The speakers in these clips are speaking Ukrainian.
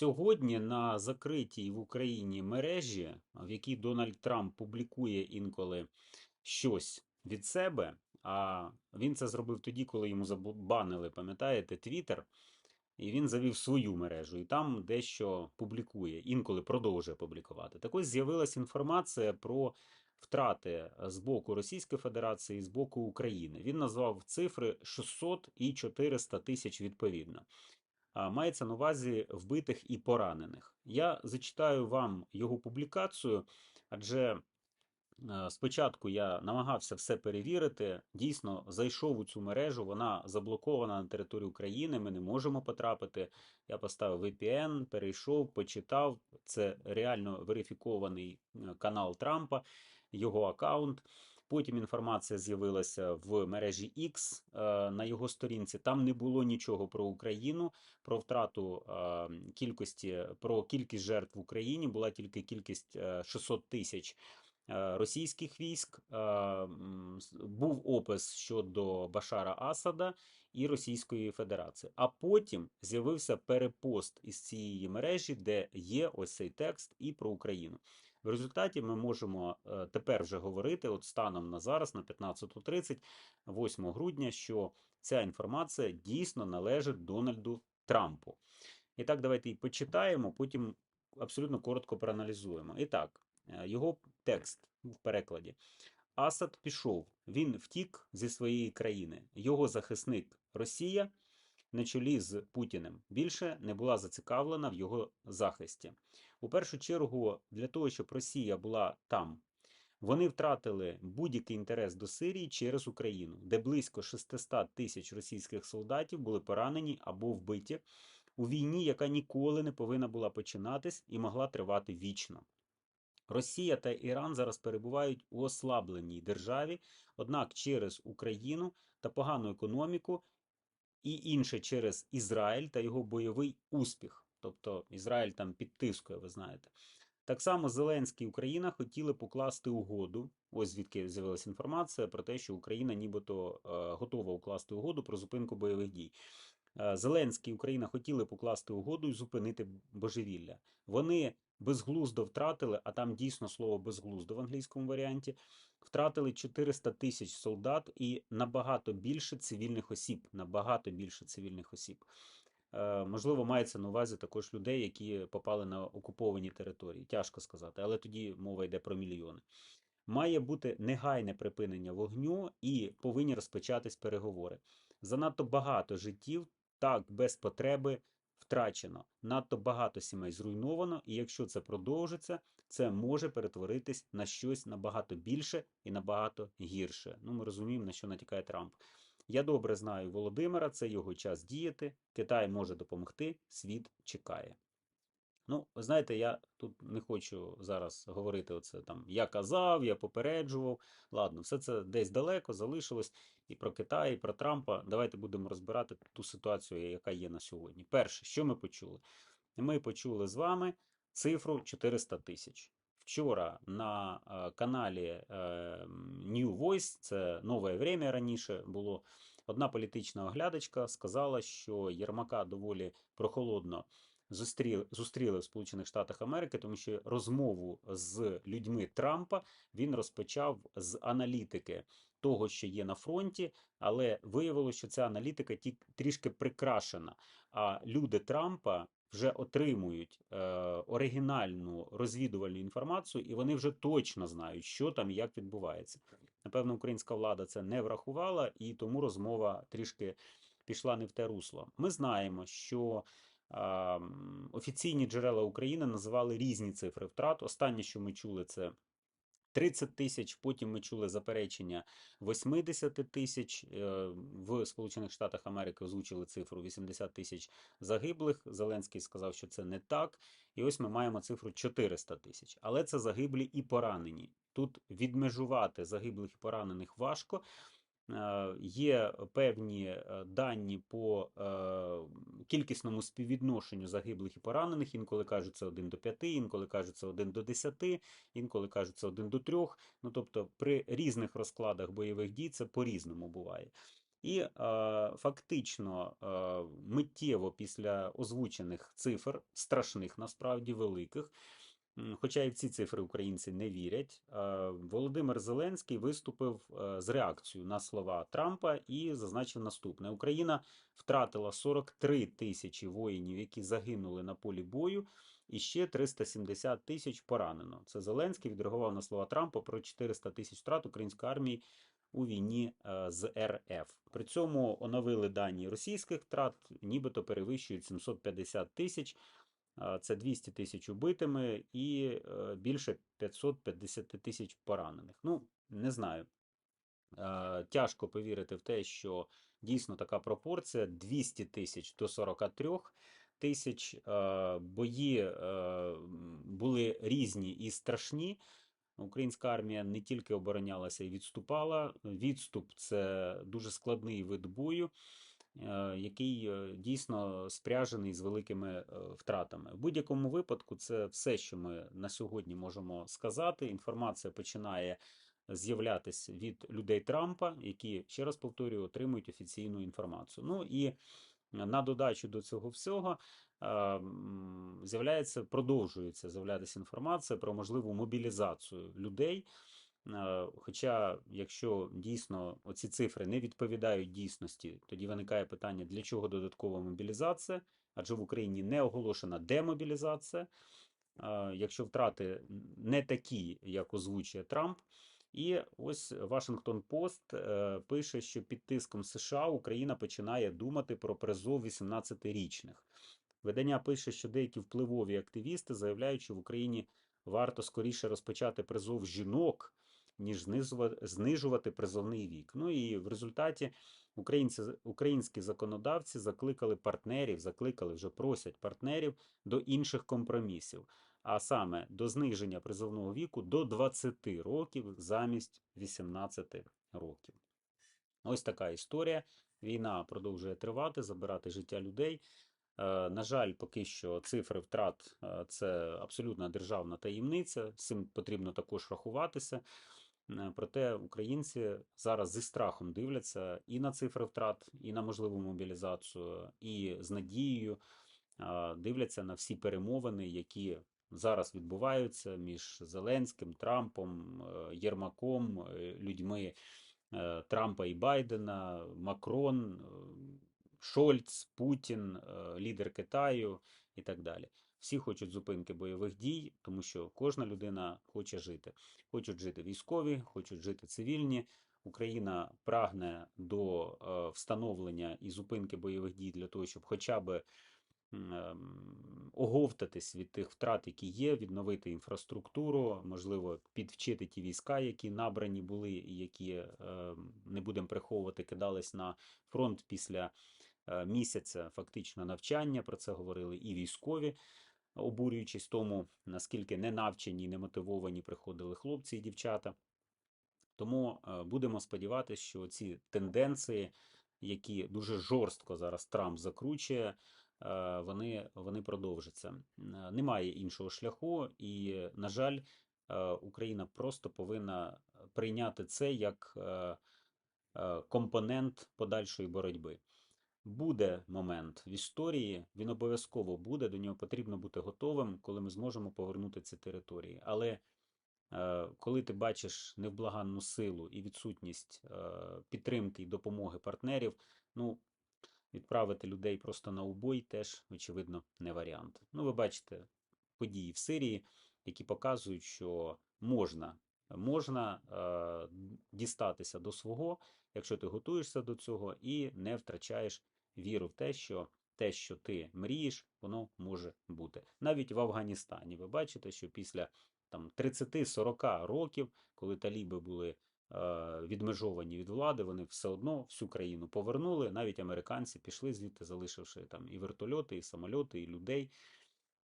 Сьогодні на закритій в Україні мережі, в якій Дональд Трамп публікує інколи щось від себе, а він це зробив тоді, коли йому забанили, пам'ятаєте, Твіттер, і він завів свою мережу, і там дещо публікує, інколи продовжує публікувати. Так ось з'явилася інформація про втрати з боку Російської Федерації і з боку України. Він назвав цифри 600 і 400 тисяч відповідно. Мається на увазі вбитих і поранених. Я зачитаю вам його публікацію, адже е, спочатку я намагався все перевірити. Дійсно, зайшов у цю мережу, вона заблокована на території України. Ми не можемо потрапити. Я поставив VPN, перейшов, почитав. Це реально верифікований е, канал Трампа, його аккаунт. Потім інформація з'явилася в мережі X е, на його сторінці. Там не було нічого про Україну, про втрату е, кількості, про кількість жертв в Україні. Була тільки кількість е, 600 тисяч е, російських військ. Був опис щодо Башара Асада і Російської Федерації. А потім з'явився перепост із цієї мережі, де є ось цей текст і про Україну. В результаті ми можемо е, тепер вже говорити, от станом на зараз, на 15.30, 8 грудня, що ця інформація дійсно належить Дональду Трампу. І так, давайте і почитаємо, потім абсолютно коротко проаналізуємо. І так, е, його текст в перекладі. Асад пішов, він втік зі своєї країни. Його захисник Росія на чолі з Путіним більше не була зацікавлена в його захисті. У першу чергу, для того, щоб Росія була там, вони втратили будь-який інтерес до Сирії через Україну, де близько 600 тисяч російських солдатів були поранені або вбиті у війні, яка ніколи не повинна була починатись і могла тривати вічно. Росія та Іран зараз перебувають у ослабленій державі, однак через Україну та погану економіку, і інше через Ізраїль та його бойовий успіх. Тобто Ізраїль там підтискує, ви знаєте. Так само Зеленський і Україна хотіли покласти угоду. Ось звідки з'явилася інформація про те, що Україна нібито е, готова укласти угоду про зупинку бойових дій. Е, Зеленський і Україна хотіли покласти угоду і зупинити божевілля. Вони безглуздо втратили, а там дійсно слово безглуздо в англійському варіанті. Втратили 400 тисяч солдат і набагато більше цивільних осіб. Набагато більше цивільних осіб. Е, Можливо, мається на увазі також людей, які попали на окуповані території. Тяжко сказати, але тоді мова йде про мільйони. Має бути негайне припинення вогню і повинні розпочатись переговори. Занадто багато життів так без потреби втрачено. Надто багато сімей зруйновано, і якщо це продовжиться, це може перетворитись на щось набагато більше і набагато гірше. Ну, ми розуміємо, на що натякає Трамп. Я добре знаю Володимира, це його час діяти. Китай може допомогти, світ чекає. Ну, знаєте, я тут не хочу зараз говорити оце там я казав, я попереджував. Ладно, все це десь далеко залишилось і про Китай, і про Трампа. Давайте будемо розбирати ту ситуацію, яка є на сьогодні. Перше, що ми почули? Ми почули з вами цифру 400 тисяч. Вчора на е, каналі е, New Voice, це нове время раніше було. Одна політична оглядачка сказала, що Єрмака доволі прохолодно зустріли, зустріли в Сполучених Штатах Америки, тому що розмову з людьми Трампа він розпочав з аналітики того, що є на фронті, але виявилося, що ця аналітика трішки прикрашена. А люди Трампа вже отримують е, оригінальну розвідувальну інформацію, і вони вже точно знають, що там і як відбувається. Напевно, українська влада це не врахувала, і тому розмова трішки пішла не в те русло. Ми знаємо, що е, офіційні джерела України називали різні цифри втрат. Останнє, що ми чули, це 30 тисяч. Потім ми чули заперечення 80 тисяч. Е, В Сполучених Штатах Америки озвучили цифру 80 тисяч загиблих. Зеленський сказав, що це не так. І ось ми маємо цифру 400 тисяч. Але це загиблі і поранені. Тут відмежувати загиблих і поранених важко. Е, Є певні е, дані по е, кількісному співвідношенню загиблих і поранених. Інколи кажуть, це 1 до 5, інколи кажуть, це 1 до 10, інколи кажуть, це 1 до 3. Ну тобто при різних розкладах бойових дій це по-різному буває. І е, фактично е, миттєво після озвучених цифр, страшних насправді великих, хоча і в ці цифри українці не вірять, Володимир Зеленський виступив е, з реакцією на слова Трампа і зазначив наступне: Україна втратила 43 тисячі воїнів, які загинули на полі бою, і ще 370 тисяч поранено. Це Зеленський відреагував на слова Трампа про 400 тисяч втрат української армії у війні е, з РФ. При цьому оновили дані російських втрат, нібито перевищують 750 тисяч. Це 200 тисяч убитими і е, більше 550 тисяч поранених. Ну, не знаю. Е, Тяжко повірити в те, що дійсно така пропорція 200 тисяч до 43 тисяч. Е, Бої були різні і страшні. Українська армія не тільки оборонялася і відступала. Відступ це дуже складний вид бою, який е, дійсно спряжений з великими е, втратами. В будь-якому випадку, це все, що ми на сьогодні можемо сказати. Інформація починає з'являтися від людей Трампа, які, ще раз повторюю, отримують офіційну інформацію. Ну і на додачу до цього всього е, з'являється, продовжується з'являтися інформація про можливу мобілізацію людей. Е, Хоча, якщо дійсно оці цифри не відповідають дійсності, тоді виникає питання, для чого додаткова мобілізація, адже в Україні не оголошена демобілізація, е, якщо втрати не такі, як озвучує Трамп. І ось Вашингтон Пост е, пише, що під тиском США Україна починає думати про призов 18-річних. Видання пише, що деякі впливові активісти заявляють, що в Україні варто скоріше розпочати призов жінок, ніж знижувати призовний вік. Ну і в результаті українці, українські законодавці закликали партнерів, закликали вже просять партнерів до інших компромісів, а саме до зниження призовного віку до 20 років замість 18 років. Ось така історія. Війна продовжує тривати, забирати життя людей. Е, На жаль, поки що цифри втрат е, це абсолютна державна таємниця. З цим потрібно також рахуватися. Е, Проте українці зараз зі страхом дивляться і на цифри втрат, і на можливу мобілізацію, і з надією дивляться на всі перемовини, які зараз відбуваються між Зеленським, Трампом, е, Єрмаком, е, людьми Трампа і Байдена, Макрон, Шольц, Путін, лідер Китаю і так далі. Всі хочуть зупинки бойових дій, тому що кожна людина хоче жити. Хочуть жити військові, хочуть жити цивільні. Україна прагне до е, встановлення і зупинки бойових дій для того, щоб хоча б ем, оговтатись від тих втрат, які є, відновити інфраструктуру, можливо, підвчити ті війська, які набрані були, і які е, не будемо приховувати, кидались на фронт після е, місяця фактично навчання. Про це говорили і військові, обурюючись тому, наскільки ненавчені і немотивовані приходили хлопці і дівчата. Тому е, будемо сподіватися, що ці тенденції, які дуже жорстко зараз Трамп закручує, е, вони, вони продовжаться. Е, Немає іншого шляху, і, на жаль, Україна просто повинна прийняти це як компонент подальшої боротьби. Буде момент в історії, він обов'язково буде, до нього потрібно бути готовим, коли ми зможемо повернути ці території. Але е, коли ти бачиш невблаганну силу і відсутність е, підтримки і допомоги партнерів, ну відправити людей просто на убой теж, очевидно, не варіант. Ну, ви бачите події в Сирії, які показують, що можна, можна е, дістатися до свого, якщо ти готуєшся до цього і не втрачаєш віру в те, що те, що ти мрієш, воно може бути. Навіть в Афганістані ви бачите, що після там 30-40 років, коли таліби були е, відмежовані від влади, вони все одно всю країну повернули. Навіть американці пішли звідти, залишивши там і вертольоти, і самольоти, і людей.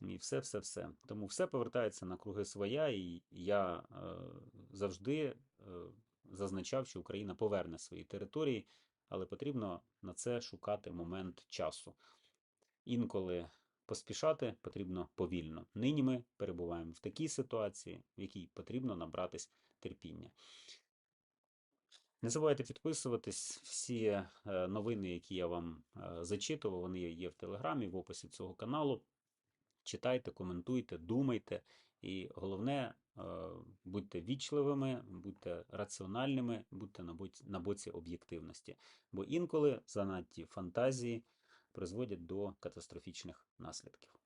І все, все, все. Тому все повертається на круги своя, і я е, завжди е, зазначав, що Україна поверне свої території, але потрібно на це шукати момент часу. Інколи поспішати потрібно повільно. Нині ми перебуваємо в такій ситуації, в якій потрібно набратись терпіння. Не забувайте підписуватись. Всі е, новини, які я вам е, зачитував, вони є в Телеграмі, в описі цього каналу. Читайте, коментуйте, думайте. І головне, будьте вічливими, будьте раціональними, будьте на боці об'єктивності. Бо інколи занадті фантазії призводять до катастрофічних наслідків.